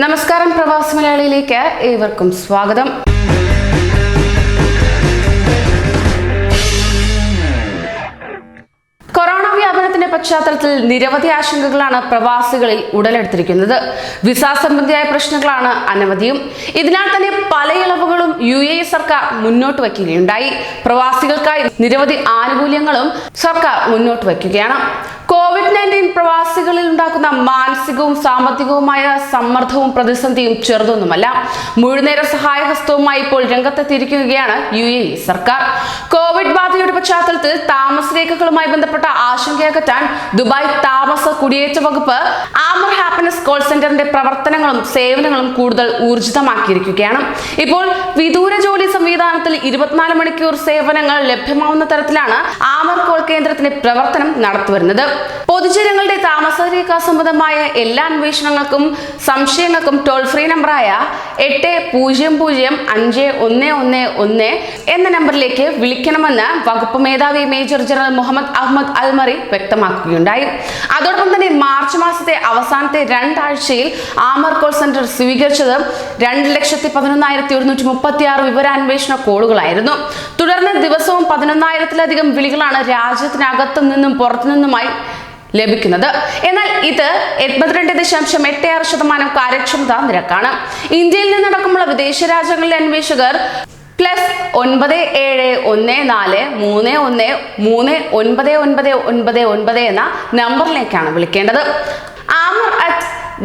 നമസ്കാരം പ്രവാസി മലയാളിയിലേക്ക് ഏവർക്കും സ്വാഗതം. കൊറോണ വ്യാപനത്തിന്റെ പശ്ചാത്തലത്തിൽ നിരവധി ആശങ്കകളാണ് പ്രവാസികളിൽ ഉടലെടുത്തിരിക്കുന്നത്. വിസ സംബന്ധിയായ പ്രശ്നങ്ങളാണ് അനവധിയും. ഇതിനാൽ തന്നെ പല ഇളവുകളും യു എ സർക്കാർ മുന്നോട്ട് വയ്ക്കുകയുണ്ടായി. പ്രവാസികൾക്കായി നിരവധി ആനുകൂല്യങ്ങളും സർക്കാർ മുന്നോട്ട് വയ്ക്കുകയാണ്. കോവിഡ് നയന്റീൻ പ്രവാസികളിൽ ഉണ്ടാക്കുന്ന മാനസികവും സാമ്പത്തികവുമായ സമ്മർദ്ദവും പ്രതിസന്ധിയും ചെറുതൊന്നുമല്ല. മുഴുനേര സഹായഹസ്തവുമായി ഇപ്പോൾ രംഗത്തെത്തിയിരിക്കുകയാണ് യു എ സർക്കാർ. കോവിഡ് ബാധയുടെ പശ്ചാത്തലത്തിൽ താമസരേഖകളുമായി ബന്ധപ്പെട്ട ആശങ്കയകറ്റാൻ ദുബായ് താമസ കുടിയേറ്റ വകുപ്പ് ആമർ ഹാപ്പിനെസ് കോൾ സെന്ററിന്റെ പ്രവർത്തനങ്ങളും സേവനങ്ങളും കൂടുതൽ ഊർജിതമാക്കിയിരിക്കുകയാണ്. ഇപ്പോൾ വിദൂര ജോലി സംവിധാനത്തിൽ ഇരുപത്തിനാല് മണിക്കൂർ സേവനങ്ങൾ ലഭ്യമാവുന്ന തരത്തിലാണ് ആമർ കോൾ കേന്ദ്രത്തിന്റെ പ്രവർത്തനം നടത്തിവരുന്നത്. പൊതുജനങ്ങളുടെ താമസരേഖ സംബന്ധമായ എല്ലാ അന്വേഷണങ്ങൾക്കും സംശയങ്ങൾക്കും ടോൾ ഫ്രീ നമ്പറായ എട്ട് പൂജ്യം പൂജ്യം അഞ്ച് ഒന്ന് ഒന്ന് ഒന്ന് എന്ന നമ്പറിലേക്ക് വിളിക്കണമെന്ന് വകുപ്പ് മേധാവി major general Mohammed Ahmed Al Marri വ്യക്തമാക്കുകയുണ്ടായി. അതോടൊപ്പം തന്നെ മാർച്ച് മാസത്തെ അവസാനത്തെ രണ്ടാഴ്ചയിൽ ആമർ കോൾ സെന്റർ സ്വീകരിച്ചത് രണ്ട് ലക്ഷത്തി പതിനൊന്നായിരത്തി ഒരുന്നൂറ്റി മുപ്പത്തി ആറ് വിവരാന്വേഷണ കോളുകളായിരുന്നു. തുടർന്ന് ദിവസവും പതിനൊന്നായിരത്തിലധികം വിളികളാണ് രാജ്യത്തിനകത്തു നിന്നും പുറത്തു നിന്നുമായി ലഭിക്കുന്നത്. എന്നാൽ ഇത് എൺപത്തിരണ്ട് ദശാംശം എട്ട് ആറ് ശതമാനം കാര്യക്ഷമത നിരക്കാണ്. ഇന്ത്യയിൽ നിന്നടക്കമുള്ള വിദേശ രാജ്യങ്ങളിലെ അന്വേഷകർ പ്ലസ് ഒൻപത് ഏഴ് ഒന്ന് നാല് മൂന്ന് ഒന്ന് മൂന്ന് ഒൻപത് ഒൻപത് ഒൻപത് ഒൻപത് എന്ന നമ്പറിലേക്കാണ് വിളിക്കേണ്ടത്. Amer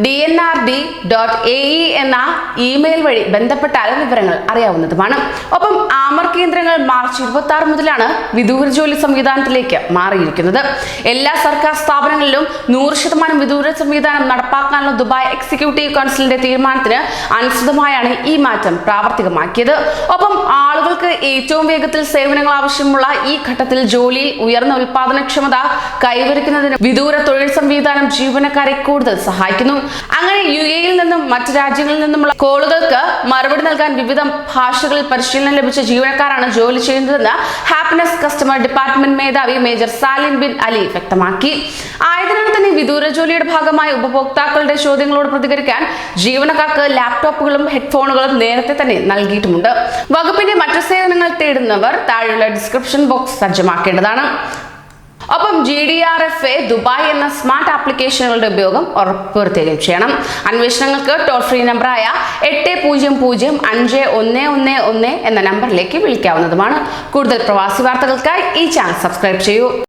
D N R D dot A E എന്ന ഇമെയിൽ വഴി ബന്ധപ്പെട്ടാൽ വിവരങ്ങൾ അറിയാവുന്നതുമാണ്. ഒപ്പം ആമർ കേന്ദ്രങ്ങൾ മാർച്ച് ഇരുപത്തി ആറ് മുതലാണ് വിദൂര ജോലി സംവിധാനത്തിലേക്ക് മാറിയിരിക്കുന്നത്. എല്ലാ സർക്കാർ സ്ഥാപനങ്ങളിലും നൂറ് ശതമാനം വിദൂര സംവിധാനം നടപ്പാക്കാനുള്ള ദുബായ് എക്സിക്യൂട്ടീവ് കൗൺസിലിന്റെ തീരുമാനത്തിന് അനുസൃതമായാണ് ഈ മാറ്റം പ്രാവർത്തികമാക്കിയത്. ഒപ്പം ആളുകൾക്ക് ഏറ്റവും വേഗത്തിൽ സേവനങ്ങൾ ആവശ്യമുള്ള ഈ ഘട്ടത്തിൽ ജോലിയിൽ ഉയർന്ന ഉൽപാദനക്ഷമത കൈവരിക്കുന്നതിന് വിദൂര തൊഴിൽ സംവിധാനം ജീവനക്കാരെ കൂടുതൽ സഹായിക്കുന്നു. അങ്ങനെ യു എയിൽ നിന്നും മറ്റു രാജ്യങ്ങളിൽ നിന്നുമുള്ള കോളുകൾക്ക് മറുപടി നൽകാൻ വിവിധ ഭാഷകളിൽ പരിശീലനം ലഭിച്ച ജീവനക്കാരാണ് ജോലി ചെയ്യുന്നതെന്ന് ഹാപ്പിനെസ് കസ്റ്റമർ ഡിപ്പാർട്ട്മെന്റ് മേധാവി മേജർ സാലിൻ ബിൻ അലി വ്യക്തമാക്കി. ആയതിനാൽ തന്നെ വിദൂര ജോലിയുടെ ഭാഗമായി ഉപഭോക്താക്കളുടെ ചോദ്യങ്ങളോട് പ്രതികരിക്കാൻ ജീവനക്കാർക്ക് ലാപ്ടോപ്പുകളും ഹെഡ്ഫോണുകളും നേരത്തെ തന്നെ നൽകിയിട്ടുമുണ്ട്. വകുപ്പിന്റെ മറ്റു സേവനങ്ങൾ തേടുന്നവർ താഴെയുള്ള ഡിസ്ക്രിപ്ഷൻ ബോക്സ് സജ്ജമാക്കേണ്ടതാണ്. ഒപ്പം G D R F A Dubai എന്ന സ്മാർട്ട് ആപ്ലിക്കേഷനുകളുടെ ഉപയോഗം ഉറപ്പുവരുത്തുകയും ചെയ്യണം. അന്വേഷണങ്ങൾക്ക് ടോൾ ഫ്രീ നമ്പറായ എട്ട് പൂജ്യം പൂജ്യം അഞ്ച് ഒന്ന് ഒന്ന് ഒന്ന് എന്ന നമ്പറിലേക്ക് വിളിക്കാവുന്നതുമാണ്. കൂടുതൽ പ്രവാസി വാർത്തകൾക്കായി ഈ ചാനൽ സബ്സ്ക്രൈബ് ചെയ്യൂ.